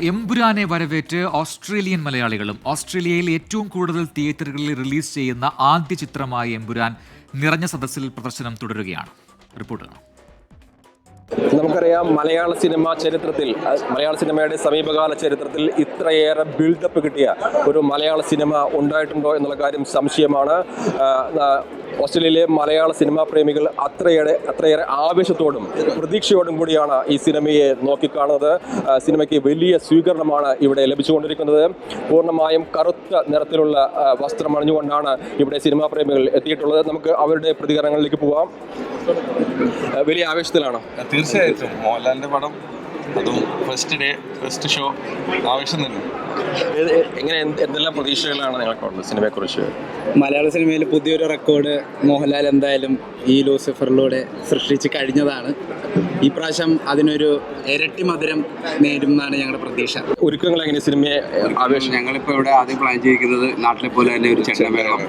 എമ്പുരാനെ വരവേറ്റ് Australian മലയാളികളും ഓസ്ട്രേലിയയിൽ ഏറ്റവും കൂടുതൽ തിയേറ്ററുകളിൽ റിലീസ് ചെയ്യുന്ന ആദ്യ ചിത്രമായ എംപുരാൻ നിറഞ്ഞ സദസ്സിൽ പ്രദർശനം തുടരുകയാണ്. റിപ്പോർട്ട് നമുക്കറിയാം മലയാള സിനിമ ചരിത്രത്തിൽ മലയാള സിനിമയുടെ സമീപകാല ചരിത്രത്തിൽ ഇത്രയേറെ ബിൽഡപ്പ് കിട്ടിയ ഒരു മലയാള സിനിമ ഉണ്ടായിട്ടുണ്ടോ എന്നുള്ള കാര്യം സംശയമാണ്. ഓസ്ട്രേലിയയിലെ മലയാള സിനിമാ പ്രേമികൾ അത്രയേറെ അത്രയേറെ ആവേശത്തോടും പ്രതീക്ഷയോടും കൂടിയാണ് ഈ സിനിമയെ നോക്കിക്കാണുന്നത്. സിനിമയ്ക്ക് വലിയ സ്വീകരണമാണ് ഇവിടെ ലഭിച്ചുകൊണ്ടിരിക്കുന്നത്. പൂർണമായും കറുത്ത നിറത്തിലുള്ള വസ്ത്രം അണിഞ്ഞുകൊണ്ടാണ് ഇവിടെ സിനിമാ പ്രേമികൾ എത്തിയിട്ടുള്ളത്. നമുക്ക് അവരുടെ പ്രതികരണങ്ങളിലേക്ക് പോവാം. വലിയ ആവേശത്തിലാണ്. ആവേശത്തിലാണോ തീർച്ചയായിട്ടും മോഹൻലാലിന്റെ പടം അതും ഫസ്റ്റ് ഡേ ഫസ്റ്റ് ഷോ ആവശ്യം തന്നെ. എങ്ങനെ എന്ത് എന്തെല്ലാം പ്രതീക്ഷകളാണ് നിങ്ങൾക്കുള്ളത് സിനിമയെക്കുറിച്ച്? മലയാള സിനിമയിൽ പുതിയൊരു റെക്കോർഡ് മോഹൻലാൽ എന്തായാലും ഈ ലൂസിഫറിലൂടെ സൃഷ്ടിച്ച് കഴിഞ്ഞതാണ്. ഈ പ്രാവശ്യം അതിനൊരു ഇരട്ടി മധുരം നേരും എന്നാണ് ഞങ്ങളുടെ പ്രതീക്ഷ. ഒരുക്കങ്ങൾ എങ്ങനെ സിനിമയെ ആവേശം? ഞങ്ങളിപ്പോ ഇവിടെ ആദ്യം പ്ലാൻ ചെയ്തിരിക്കുന്നത് നാട്ടിലെ പോലെ തന്നെ ഒരു ചെണ്ടമേളം.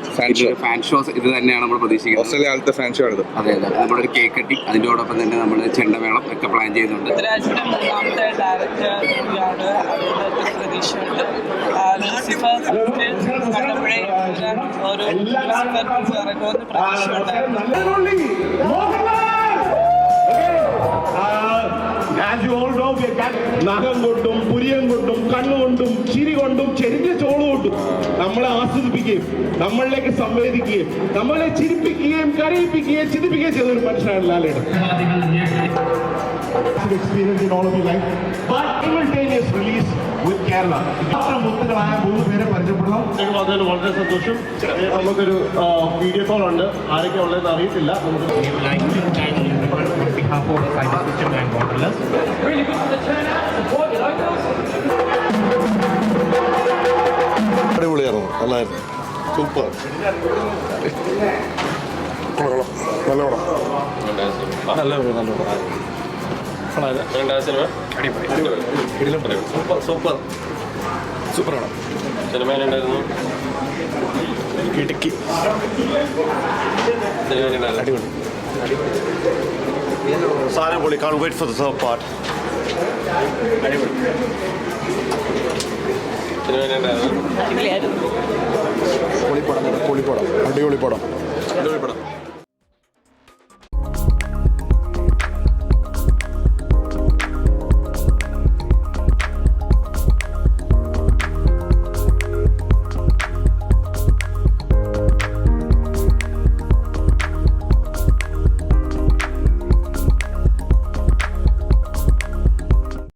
ഫാൻ ഷോസ് ഇത് തന്നെയാണ് നമ്മൾ പ്രതീക്ഷിക്കുന്നത്. ഓസ്ട്രേലിയ ആദ്യത്തെ ഫാൻ ഷോ ആണ് അതെ അതെ. നമ്മുടെ ഒരു കേക്ക് കട്ടി അതിനോടൊപ്പം തന്നെ നമ്മൾ ചെണ്ടമേളം ഒക്കെ പ്ലാൻ ചെയ്യുന്നുണ്ട് ഒരു പ്രതീക്ഷയുണ്ട്. ആ, നഖം കൊണ്ടും പുരിയം കൊണ്ടും കണ്ണുകൊണ്ടും ചിരി കൊണ്ടും ചെരിഞ്ഞ ചോൾ കൊണ്ടും നമ്മളെ ആസ്വദിപ്പിക്കുകയും നമ്മളിലേക്ക് സംവേദിക്കുകയും നമ്മളെ ചിരിപ്പിക്കുകയും കരയിപ്പിക്കുകയും ചിരിപ്പിക്കുകയും ചെയ്ത ഒരു മനുഷ്യനാണ് Lalettan. Experience in all of you life but simultaneous release with Kerala അത്ര മുത്തുകളായ മൂന്ന് പേരെ പരിചയപ്പെടണം. നിങ്ങൾ വന്നതിൽ വളരെ സന്തോഷം. നമുക്കൊരു വീഡിയോ കോൾ ഉണ്ട്. ആരൊക്കെ ഉള്ളതെന്ന് അറിയത്തില്ല. അടിപൊളിയായിരുന്നു. നല്ലായിരുന്നു സൂപ്പർ നല്ല പടം നല്ല പടം നല്ല പടം സൂപ്പർ സൂപ്പർ സൂപ്പർ. പടം സിനിമ ഉണ്ടായിരുന്നു? ഇടുക്കി അടിപൊളി. സാധനം പൊളി. Can wait for the third part cinema ഉണ്ടായിരുന്നു? പൊളിപ്പടം പൊളിപ്പടം അടിപൊളി പടം. അടിപൊളി പടം.